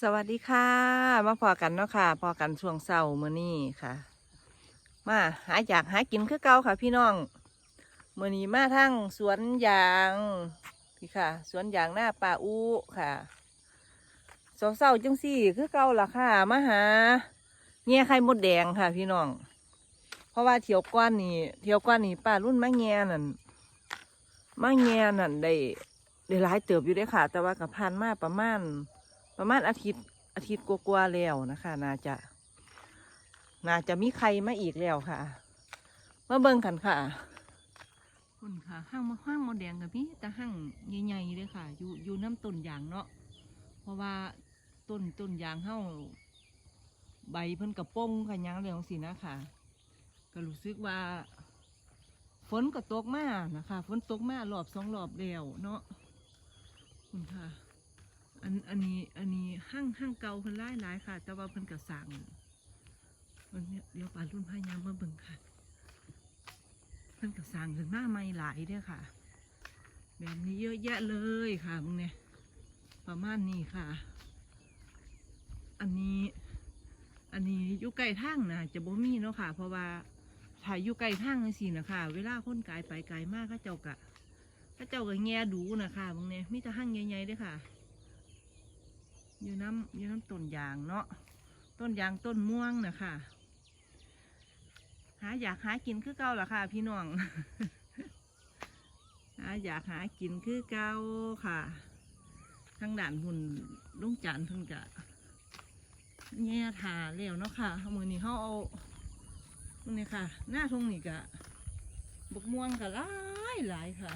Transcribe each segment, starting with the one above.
สวัสดีค่ะ มาพอกันเนาะค่ะพอกันช่วงเช้ามื้อนี้ค่ะ มาหาอยากหากินคือเก่าค่ะ พี่น้องมื้อนี้มาทั้งสวนยางพี่ค่ะ สวนยางหน้าป่าอู้ค่ะเช้าจังสี่คือเก่าล่ะค่ะมาหาเงี้ยไข่มดแดงค่ะ พี่น้อง เพราะว่าเที่ยวก้อนนี่เที่ยวก้อนนี่ป้ารุ่นมาแง่นั่นมาแง่นั่นได้ได้หลายเติบอยู่ด้อค่ะ แต่ว่ากับพันมาประมาณ ประมาณอาทิตย์อาทิตย์กว่าๆแล้วนะคะ น่าจะน่าจะมีใครมาอีกแล้วค่ะมาเบิ่งกันค่ะคุณค่ะห้างมาห้างโมแดงกับพี่แต่ห้างใหญ่ๆเลยค่ะ อยู่อยู่น้ำต้นยางเนาะเพราะว่าต้นต้นยางเฮาใบเพิ่นกระป้งกันยังเรื่องสินะค่ะ ก็รู้สึกว่า ฝนก็ตกมากนะคะ ฝนตกมากรอบสองรอบแล้วเนาะคุณค่ะ อันอันนี้อันนี้ห้างห้างเก่าเพิ่นหลายหลายค่ะ แต่ว่าเพิ่นก็สั่งวันนี้เดี๋ยวปลารุ่นพายามมาเบิ่งค่ะ เพิ่นก็สั่งขึ้นมาใหม่หลายเด้อค่ะ แบบนี้เยอะแยะเลยค่ะมึงเนี่ยประมาณนี้ค่ะ อันนี้ อันนี้อยู่ใกล้ทางนะจะบ่มีเนาะค่ะ เพราะว่าถ้าอยู่ใกล้ทางจังซี่นะคะเวลาคนไกลไปไกลมากเขาเจ้ากะเขาเจ้าก็แง่ดูนะคะมึงเนี่ยมีแต่ห้างใหญ่ๆเด้อค่ะ อยู่น้ำอยู่น้ำต้นยางเนาะต้นยางต้นม่วงนะคะหาอยากหากินคือเก่าล่ะค่ะ พี่น้องหาอยากหากินคือเก่าค่ะทางด่านหุ่นลุงจันทร์เพิ่นกะแง่ถาแล้วเนาะค่ะมือนี้เขาเอาตรงนี้ค่ะ หน้าทงนี่กะบกม่วงกะหลายหลายค่ะ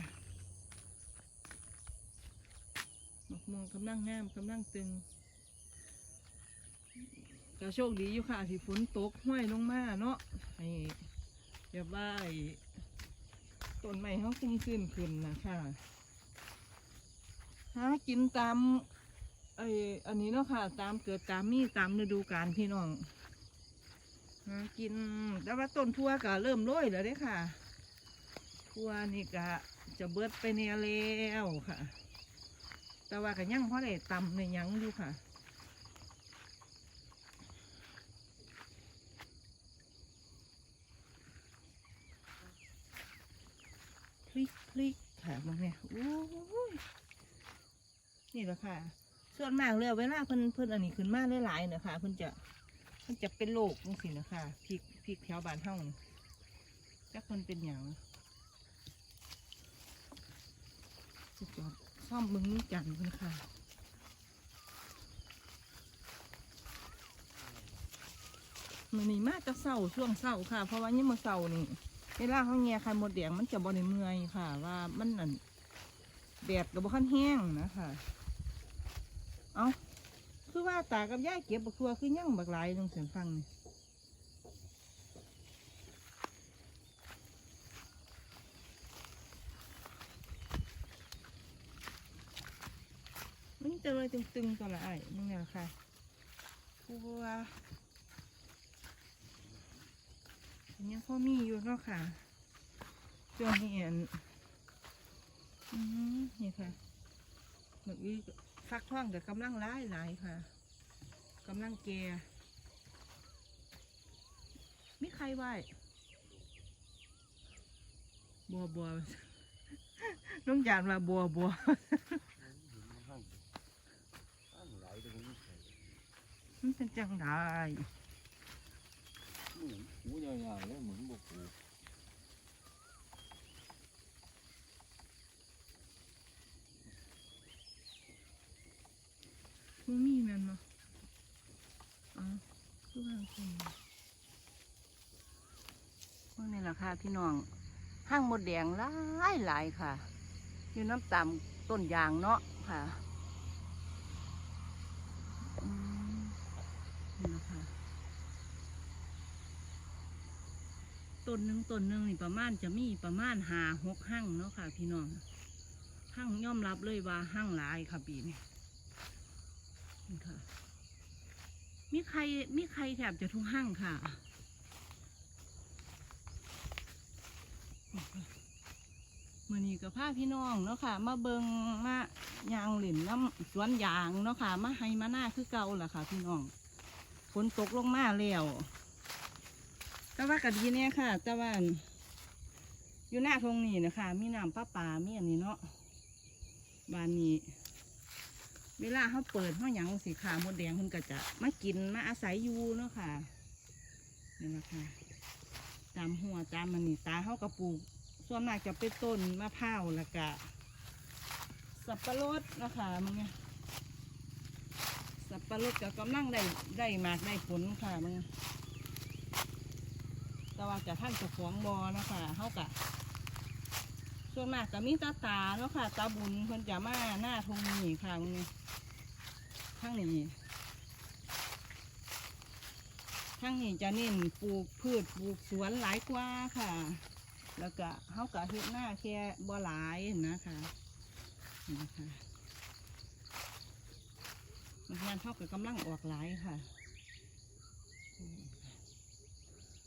บกม่วงกำลังงามกำลังตึง ก็โชคดีอยู่ค่ะที่ฝนตกห้วยลงมาเนาะไอ้อย่าว่าไอ้ต้นไม้เขาขึ้นขึ้นขึ้นนะค่ะหากินตามไอ้อันนี้เนาะค่ะ ตามเกิดตามมีตามฤดูกาลพี่น้องหากินแต่ว่าต้นทั่วก็เริ่มโรยแล้วเด้ค่ะทั่วนี่ก็จะเบิดไปแน่แล้วค่ะ แต่ว่าก็ยังพอได้ตำในยังอยู่ค่ะ พ ลิกพลิกค่ะมึงเนี่ยโอ้ยนี่แหละค่ะ ส่วนมากเลยเวลาเพิ่นเพิ่นอันนี้ขึ้นมาหลายๆเนี่ยค่ะเพิ่นจะเพิ่นจะเป็นโรคจังซี่นะคะพริกพริกแถวบ้านเฮานี่จักเพิ่นเป็นหยังสุดยอดซ่อมเบิ่งนี่จันเพิ่นค่ะมันนี่มาจะเศร้าช่วงเศร้าค่ะ เพราะว่านี่มาเศร้านี่ เวลาเขาแง่ไข่มดแดงมันจะบริเมื่อยค่ะ ว่ามันนั่นแดดกับบ่คันแห้งนะคะเอาคือว่าตากับยายเก็บบักทัวคือยั่งบักหลายลงเสียงฟังนี่มันจะเลยตึงๆตัวละไอ้มึงเนี่ยค่ะเพราะว่า ยังพอมีอยู่เนาะค่ะช่วงนี้อันนี่ค่ะเมื่อกี้ฟักทองแต่กำลังร้ายหลายค่ะกำลังแก่มีใครไหวบัวบัวน้องจานมาบัวบัวมันเป็นจังได หูยาวๆแล้วเหมือนบกหูมันมีแมันเนาอ๋อคือว่าคนพวกนี้แหละค่ะพี่น้องห้างมดแดงหลายหลายค่ะ อยู่น้ำตามต้นยางเนาะค่ะอืมนี่นะคะ ต้นหนึ่งนี่ประมาณจะมีประมาณหาหกห้างเนาะค่ะ พี่น้องห้างย่อมรับเลยว่าห้างหลายค่ะปีนี้นี่ค่ะ มีใครมีใครแถบจะทุกห้างค่ะมือมื่อนี้กับพาพี่น้องเนาะค่ะ มาเบิงมายางหลินน้ำสวนยางเนาะค่ะ มาให้มาหน้าคือเก่าแหละค่ะ พี่น้องฝนตกลงมาแล้ว แต่ว่าก็ดีเนี่ยค่ะ แต่ว่าอยู่หน้าทงนี่นะคะ มีน้ำป้าป่ามีอันนี้เนาะบ้านนี้ เวลาเขาเปิดเขาหยังสีขาวมดแดงเพิ่นก็จะมากินมาอาศัยอยู่เนาะค่ะนี่แหละคะตามหัวตามมันนี่ตาเขากระปลูก ส่วนมากจะเป็นต้นมะพร้าวล้วก็สับปะรดเนาะคะมึงเนี่ยสับปะรดก็กำลังได้ได้มากได้ผลค่ะมึง แต่ว่าจะท่านจะขวงบอเนาะคะเขากะส่วนมากก็มีตาตาเนาะค่ะ ตาบุญเพิ่นจะมาหน้าทงนี่ค่ะนี่ข้างนี้ข้างนี้จะเน้นปลูกพืชปลูกสวนหลายกว่าค่ะ แล้วก็เขาก็เฮ็ดหน้าแค่บ่หลายนะคะนะคะงานเขาก็กำลังออกหลายค่ะ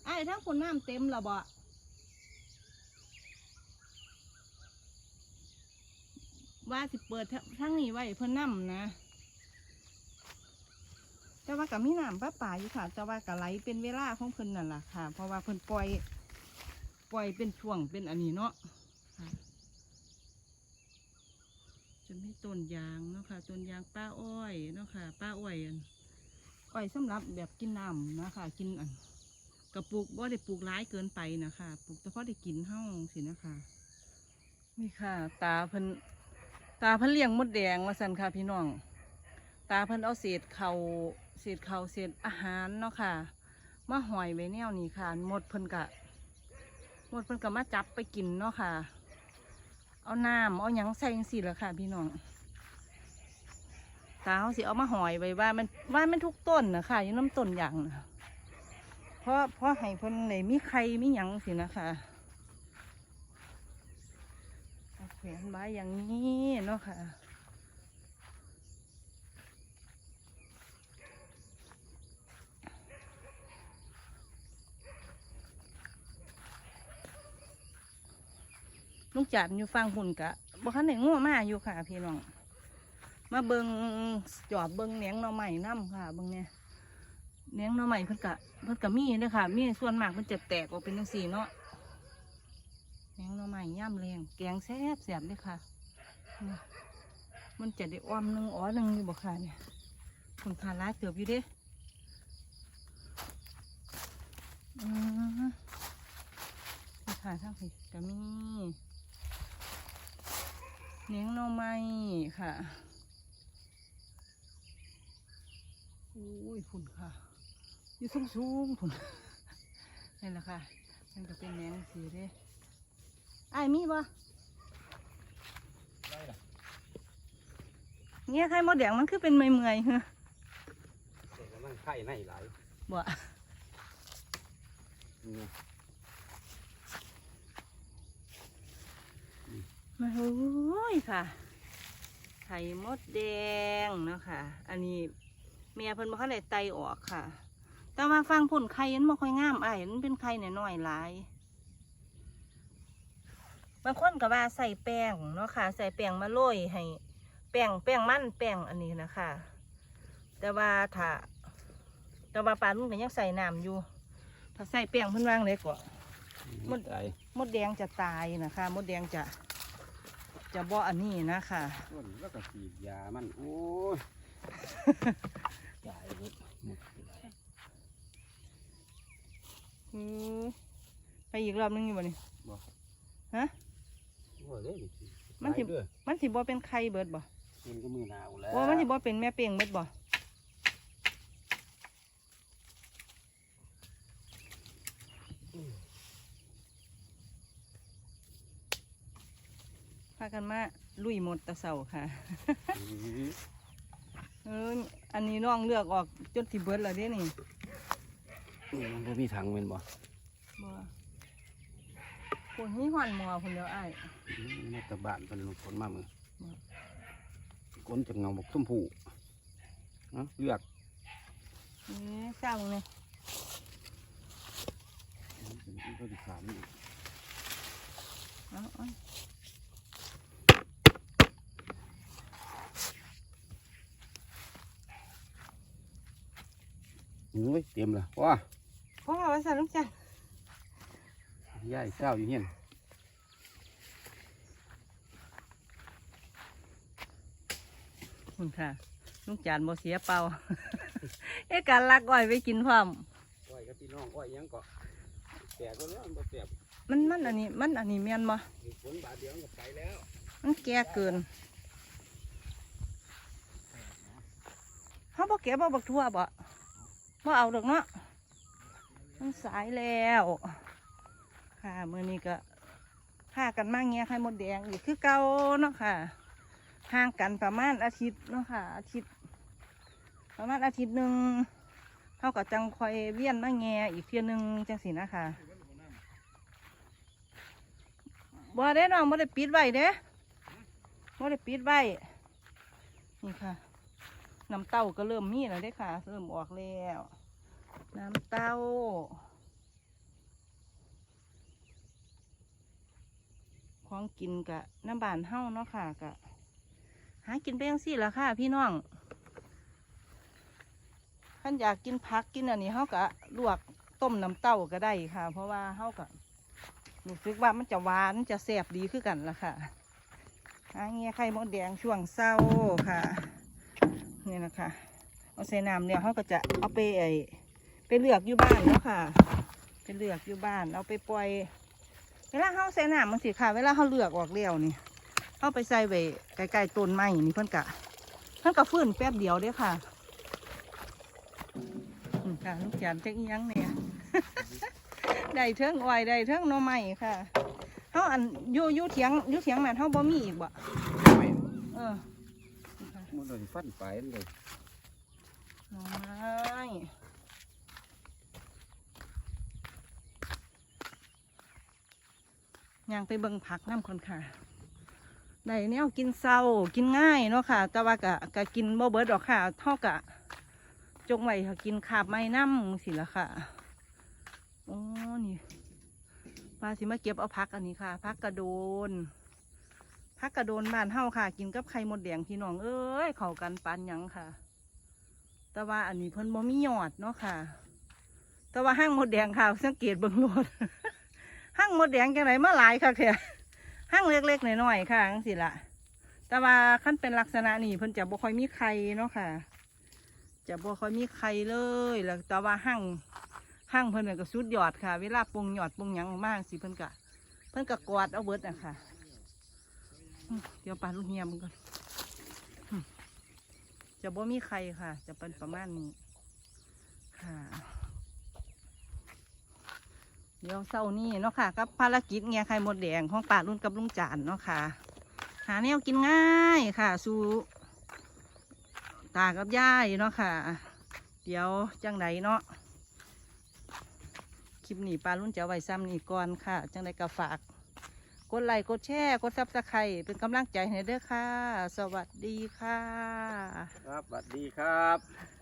ไอ้ทั้งคนน้ำเต็มละบ่ว่าสิเปิดทั้งนี้ไว้เพื่อน้ำนะแต่ว่ากับมีน้ำป้าป่าอยู่ค่ะ แต่ว่ากับไหลเป็นเวลาของเพิ่นนั่นแหละค่ะ เพราะว่าเพิ่นปล่อย ปล่อยเป็นช่วงเป็นอันนี้เนาะค่ะจะมีต้นยางเนาะค่ะต้นยางป้าอ้อยเนาะค่ะ ป้าอ้อยอันอ้อยสำหรับแบบกินน้ำนะคะกินอัน กระปลูกว่าได้ปลูกร้ายเกินไปนะคะปลูกแต่พอได้กินเท่าสินะคะ นี่ค่ะ ตาเพิ่นตาเพิ่นเลี้ยงมดแดงมาสั่นค่ะพี่น้อง ตาเพิ่นเอาเศษเขาเศษเขาเศษอาหารเนาะค่ะมาหอยไว้แนวนี้ค่ะหมดเพิ่นกะหมดเพิ่นก็มาจับไปกินเนาะค่ะ เอาน้ำเอาหยังใส่จังซี่แหละค่ะ พี่น้องตาเขาสิเอามาหอยไว้ว่ามันว่ามันทุกต้นนะค่ะอยู่น้ำต้นอย่างนะ เพราะเพราะให้เพิ่นไหนมีใครมีหยังสินะคะแขวนไว้อย่างนี้เนาะค่ะลุงจัดอยู่ฟังหุ่นกะบ่คันได้งัวมาอยู่ค่ะพี่น้อง มาเบิงจอบเบิงเนียงหน่อใหม่น้ำค่ะเบิงเนี่ย เนียงหน่อใหม่เพิ่นกะเพิ่นกะมีเด้อค่ะมีส่วนมากมันจะแตกออกเป็นจังซี่เนาะเนียงหน่อใหม่ย่ำแรงแกงแซ่บแซ่บเลยค่ะ มันจะได้อ้อมหนึงอ๋อหนึงอยู่บ่ค่ะเนี่ยคนขาร้ายเติบอยู่เด้อือนี่ค่ะทั้งผิดก็มีเลี้ยงหน่อไม้ค่ะ อุ้ยฝุ่นค่ะอยู่สูงสูงๆฝุ่นนี่แหละค่ะมันก็เป็นแมงสีเด้ไอ้ายมีบ่เนี่ยไข่มดแดงมันคือเป็นเมื่อยๆเหรอเสร็จแล้วมันไข่ในหลายบ่นี่มาโอ้ยค่ะ ไข่มดแดงเนาะค่ะ อันนี้ เมียเพิ่นบ่คันได้ไตออกค่ะ แต่ว่าฟังผลไข่มันบ่ค่อยงามอ้ายมันเป็นไข่น้อยๆหลายบางคนก็ว่าใส่แป้งเนาะค่ะ ใส่แป้งมาโรยให้ แป้งแป้งมันแป้งอันนี้นะคะ แต่ว่าถ้าแต่ว่าปลาลุงก็ยังใส่น้ำอยู่ ถ้าใส่แป้งเพิ่นวางเลยก็หมดใจมดแดงจะตายนะคะ มดแดงจะจะบ่อันนี้นะคะต้นแล้วก็ฉีดยามันโอ้ย จ่ายหมดหมดเลยอือไปอีกรอบนึงอยู่บ่นี่บ่ฮะโอ้ยเด้นี่สิมันสิหลายเด้อมันสิบ่เป็นไข่เบิดบ่มันก็มือหนาวแล้วโอ้มันสิบ่เป็นแม่เปียงเบิดบ่พากันมาลุยหมดแตะเสาค่ะอื้อ เอออันนี้น้องเลือกออกจนสิเบิดแล้วเด้นี่มันบ่มีถังแม่นบ่บ่คนมีหอนหมอคนเดียวอ้ายอื้อมาแตะบ้านเป็นลูกคนมามือบ่ก้นจากเงาบอกชมพูเนาะเลือกนี่เจ้าเนี่ยเป็นตัวที่สามนี่เอาเอา หูยเต็มละว้าพ่อว่าสั่นลุงจันย่ายเศร้าอยู่เฮียนคุณค่ะลุงจานบ่เสียเปล่าเอ๊ะการลักอ้อยไปกินพร้อมอ้อยกับพี่น้องอ้อยยังก็แตกก็แล้วมันบ่แตกมันมันอันนี้มันอันนี้แม่นบ่มีฝนบาดเดียวมันก็ไปแล้ว มันแก่เกินเขาบ่เก็บบ่บักทั่วบ่ บ่เอาดอกเนาะมันสายแล้ว ค่ะมื้อนี้ก็พากันมาแงะไข่มดแดงอีกคือเก่าเนาะค่ะ ห่างกันประมาณอาทิตย์เนาะค่ะ อาทิตย์ ประมาณอาทิตย์หนึ่งเท่ากับจังคอยเวียนมาแงะอีกเพียหนึ่งจังสินะคะบ่ได้น้องบ่ได้ปิดไว้เด้บ่ได้ปิดไว้นี่ค่ะ น้ำเต้าก็เริ่มมีแล้วเด้ค่ะ เริ่มออกแล้ว น้ำเต้าของกินกะน้ำบานเฮ้าเนาะค่ะกะหากินไปยังสี่ละค่ะ พี่น้องท่านอยากกินผักกินอันนี้เฮากะลวกต้มน้ำเต้าก็ได้ค่ะ เพราะว่าเฮากะรู้สึกว่ามันจะหวานจะแซ่บดีคือกันละค่ะหาเงี้ยไข่มดแดงช่วงเศร้าค่ะ นี่นะคะ เอาใส่น้ำเนี่ยเขาก็จะเอาไปไอไปเลือกอยู่บ้านเนาะค่ะ ไปเลือกอยู่บ้าน เอาไปปล่อย เวลาเขาใส่น้ำมันสิค่ะ เวลาเขาเลือกออกเลี้ยวนี่เอาไปใส่ไว้ใกล้ๆต้นไม้นี่เพิ่นกะเพิ่นกะฟื้นแป๊บเดียวเด้อค่ะอืมค่ะลูกจานจักอีหยังเนี่ย ได้เทิงอ้อยได้เทิงหน่อไม้ค่ะเฮาอันอยู่อยู่เถียงอยู่เถียงนั่นเฮาบ่มีอีกบ่ไม่เออ มันโดนฟันไปเลยหน่อไม้ย่างไปเบิ่งผักน้ำคนค่ะได้แนวกินเศร้ากินง่ายเนาะค่ะ แต่ว่ากะกะกินบ่เบิดดอกค่ะเท่ากะ จงไว้กินขาบไม้น้ำสิละค่ะโอ้นี่ปลาสิมาเก็บเอาพักอันนี้ค่ะพักกระโดน พักกระโดนบ้านเฮาค่ะ กินกับไข่มดแดงพี่น้องเอ้ยเข้ากันปานยังค่ะ แต่ว่าอันนี้เพิ่นบ่มียอดเนาะค่ะ แต่ว่าห้างมดแดงค่ะ สังเกตเบิ่งโลดห้างมดแดงจังไรมาหลายค่ะแค่ห้างเล็กๆหน้อยๆค่ะจังสิละแต่ว่าขั้นเป็นลักษณะนี้เพิ่นจะบ่ค่อยมีไข่เนาะค่ะ จะบ่ค่อยมีไข่เลยแล้วแต่ว่าห้างห้างเพิ่นก็สุดยอดค่ะ เวลาปรุงยอดปรุงหยังมากสิเพิ่นก็เพิ่นก็กวาดเอาเบิดอะค่ะ เดี๋ยวปลาลูกเฮียมนก่อนจะบ่มีไข่ค่ะ จะเป็นประมาณนี้ค่ะ เดี๋ยวเศร้านี่เนาะค่ะกับภารกิจเงียไข่หมดแดงของป่ารุ่นกับลุงจานเนาะค่ะ หาแนวกินง่ายค่ะสู่ตากับยายเนาะค่ะ เดี๋ยวจังไหนเนาะคลิปนี้ปลารุ่นจะเอาไว้ซ้ำนี่ก่อนค่ะ จังไดก็ฝาก กดไลค์กดแชร์กดซับสไครต์เป็นกำลังใจให้เด้อค่ะ สวัสดีค่ะ ครับสวัสดีครับ